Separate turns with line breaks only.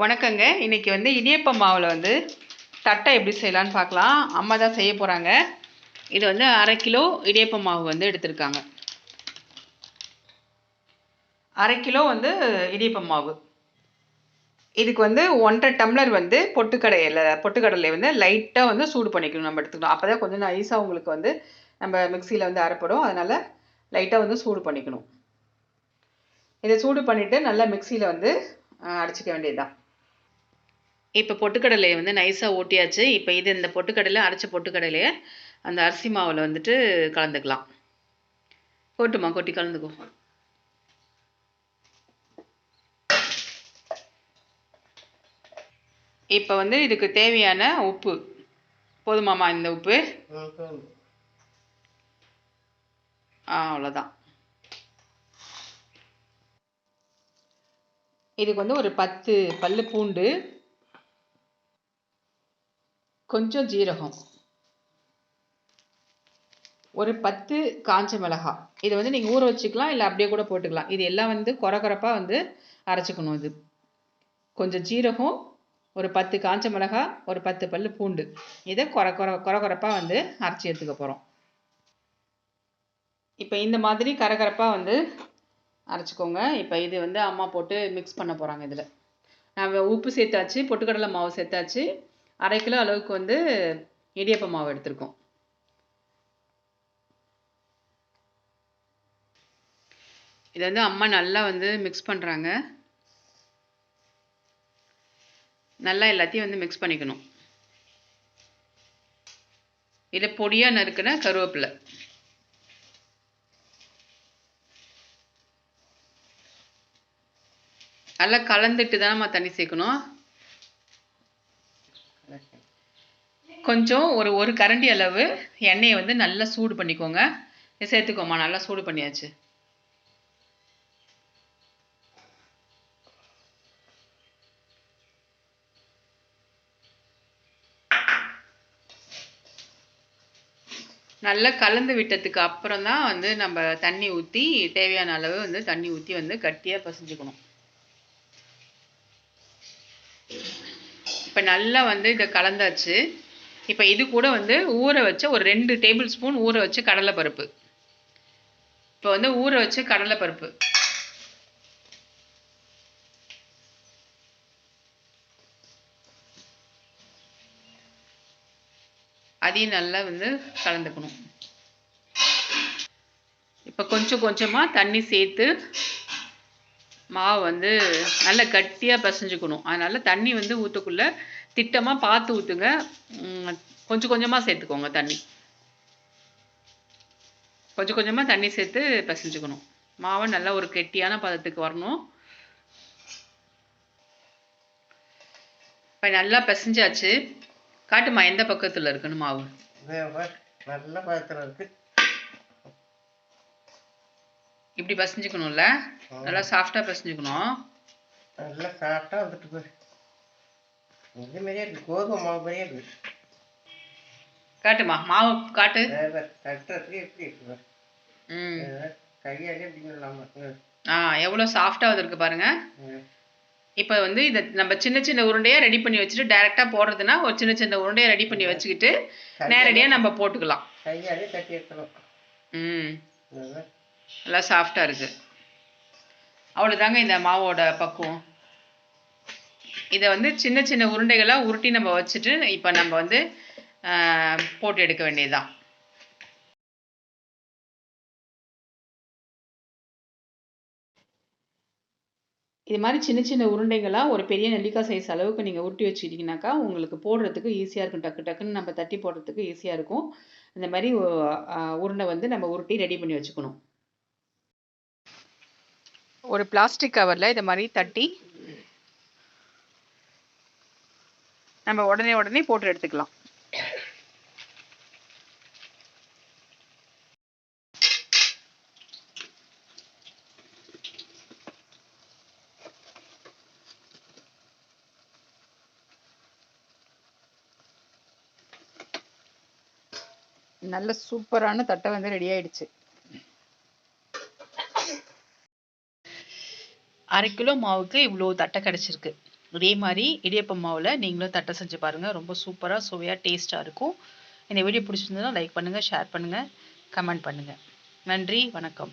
வணக்கங்க. இன்றைக்கி வந்து இடியப்ப மாவில் வந்து தட்டை எப்படி செய்யலான்னு பார்க்கலாம். அம்மா தான் செய்ய போகிறாங்க இது வந்து அரை கிலோ இடியப்ப மாவு வந்து எடுத்திருக்காங்க. அரை கிலோ வந்து இடியப்ப மாவு. இதுக்கு வந்து ஒன்றரை டம்ளர் வந்து பொட்டுக்கடையில் பொட்டுக்கடலை வந்து லைட்டாக வந்து சூடு பண்ணிக்கணும் நம்ம எடுத்துக்கணும். அப்போ தான் கொஞ்சம் நைஸாக உங்களுக்கு வந்து நம்ம மிக்சியில் வந்து அரைப்படும். அதனால் லைட்டாக வந்து சூடு பண்ணிக்கணும். இதை சூடு பண்ணிவிட்டு நல்லா மிக்சியில் வந்து அடிச்சிக்க வேண்டியதுதான். இப்போ பொட்டுக்கடலையை வந்து நைஸாக ஓட்டியாச்சு. இப்போ இது இந்த பொட்டுக்கடலை அரைச்ச பொட்டுக்கடலையை அந்த அரிசி மாவில் வந்துட்டு கலந்துக்கலாம். கொட்டுமா கொட்டி கலந்துக்கோ. இப்போ வந்து இதுக்கு தேவையான உப்பு. போதுமாமா இந்த உப்பு? ஆ அவ்வளோதான் இதுக்கு வந்து ஒரு பத்து பல்லு பூண்டு கொஞ்சம் ஜீரகம். ஒரு பத்து காஞ்ச மிளகாய் இதை வந்து நீங்கள் ஊற வச்சுக்கலாம் இல்லை அப்படியே கூட போட்டுக்கலாம். இது எல்லாம் வந்து கொர வந்து அரைச்சிக்கணும் இது. கொஞ்சம் ஜீரகம் ஒரு பத்து காஞ்ச மிளகாய் ஒரு பத்து பல்லு பூண்டு. இதை கொர கொர கொர வந்து அரைச்சி எடுத்துக்க போகிறோம் இப்போ இந்த மாதிரி கரகரப்பாக வந்து அரைச்சிக்கோங்க. இப்போ இது வந்து அம்மா போட்டு மிக்ஸ் பண்ண போகிறாங்க இதில். நான் உப்பு சேர்த்தாச்சு பொட்டுக்கடலை மாவு சேர்த்தாச்சு. அரை கிலோ அளவுக்கு வந்து இடியப்ப மாவு எடுத்திருக்கோம். இதை வந்து அம்மா நல்லா வந்து மிக்ஸ் பண்ணுறாங்க நல்லா எல்லாத்தையும் வந்து மிக்ஸ் பண்ணிக்கணும். இதை பொடியாக நறுக்கின கருவேப்பிலை. நல்லா கலந்துட்டு தானம்மா தண்ணி சேர்க்கணும். கொஞ்சம் ஒரு ஒரு கரண்டி அளவு எண்ணெயை வந்து நல்லா சூடு பண்ணிக்கோங்க. சேர்த்துக்கோமா நல்லா சூடு பண்ணியாச்சு. நல்லா கலந்து விட்டதுக்கு அப்புறம் தான் வந்து நம்ம தண்ணி ஊற்றி தேவையான அளவு வந்து தண்ணி ஊற்றி வந்து கட்டியாக பசைஞ்சுக்கணும். இப்போ நல்லா வந்து இதை கலந்தாச்சு. இப்போ இது கூட வந்து ஊற வச்ச ஒரு ரெண்டு டேபிள் ஸ்பூன் ஊற வச்ச கடலைப்பருப்பு. இப்போ வந்து ஊற வச்ச கடலைப்பருப்பு. அதையும் நல்லா வந்து கலந்துக்கணும். இப்போ கொஞ்சம் கொஞ்சமாக தண்ணி சேர்த்து மாவு வந்து நல்லா கட்டியாக பிசைஞ்சுக்கணும். அதனால் தண்ணி வந்து ஊற்றுக்குள்ளே திட்டமாக பார்த்து ஊற்றுங்க கொஞ்சம் கொஞ்சமாக சேர்த்துக்கோங்க தண்ணி. கொஞ்சம் கொஞ்சமாக தண்ணி சேர்த்து பிசைஞ்சுக்கணும். மாவை நல்லா ஒரு கெட்டியான பதத்துக்கு வரணும். இப்போ நல்லா பிசைஞ்சாச்சு. காட்டுமா எந்த பக்கத்தில் இருக்குன்னு மாவு?
நல்ல பதத்தில் இருக்கு.
இப்படி பிசைஞ்சுக்கணும்ல. நல்லா சாஃப்டாக பிசைஞ்சுக்கணும்.
நல்லா சாப்பிட்டா வந்துட்டு இது மாதிரியே இருக்கு கோதுமை மாவு மாதிரியே இருக்கு
காட்டுமா? மாவு காட்டு.
தட்டுறதுக்கு எப்படி இருக்கு
ம்.
கையாலே இல்லாம
ஆ எவ்வளோ சாஃப்டாக வந்திருக்கு பாருங்க. இப்போ வந்து இதை நம்ம சின்ன சின்ன உருண்டையாக ரெடி பண்ணி வச்சுட்டு டைரெக்டாக போடுறதுன்னா ஒரு சின்ன சின்ன உருண்டையை ரெடி பண்ணி வச்சுக்கிட்டு நேரடியாக நம்ம போட்டுக்கலாம்.
கையாலே தட்டி எடுக்கணும்
ம்.
நல்லா
சாஃப்டாக இருக்கு. அவ்வளோதாங்க இந்த மாவோட பக்குவம். இதை வந்து சின்ன சின்ன உருண்டைகளாக உருட்டி நம்ம வச்சுட்டு இப்போ நம்ம வந்து போட்டு எடுக்க வேண்டியதுதான். இது மாதிரி சின்ன சின்ன உருண்டைகளாக ஒரு பெரிய நெல்லிக்காய் சைஸ் அளவுக்கு நீங்கள் உருட்டி வச்சுக்கிட்டிங்கனாக்கா உங்களுக்கு போடுறதுக்கு ஈஸியாக இருக்கும். டக்கு டக்குன்னு நம்ம தட்டி போடுறதுக்கு ஈஸியாக இருக்கும். இந்த மாதிரி உருண்டை வந்து நம்ம உருட்டி ரெடி பண்ணி வச்சுக்கணும். ஒரு பிளாஸ்டிக் கவரில் இதை மாதிரி தட்டி நம்ம உடனே உடனே போட்டு எடுத்துக்கலாம். நல்ல சூப்பரான தட்டை வந்து ரெடி ஆயிடுச்சு. அரை கிலோ மாவுக்கு இவ்வளோ தட்டை கிடச்சிருக்கு. இதே மாதிரி இடியப்பம் மாவில் நீங்களும் தட்டை செஞ்சு பாருங்கள் ரொம்ப சூப்பராக சுவையாக டேஸ்ட்டாக இருக்கும். இந்த வீடியோ பிடிச்சிருந்ததுன்னா லைக் பண்ணுங்கள் ஷேர் பண்ணுங்கள் கமெண்ட் பண்ணுங்கள் நன்றி வணக்கம்.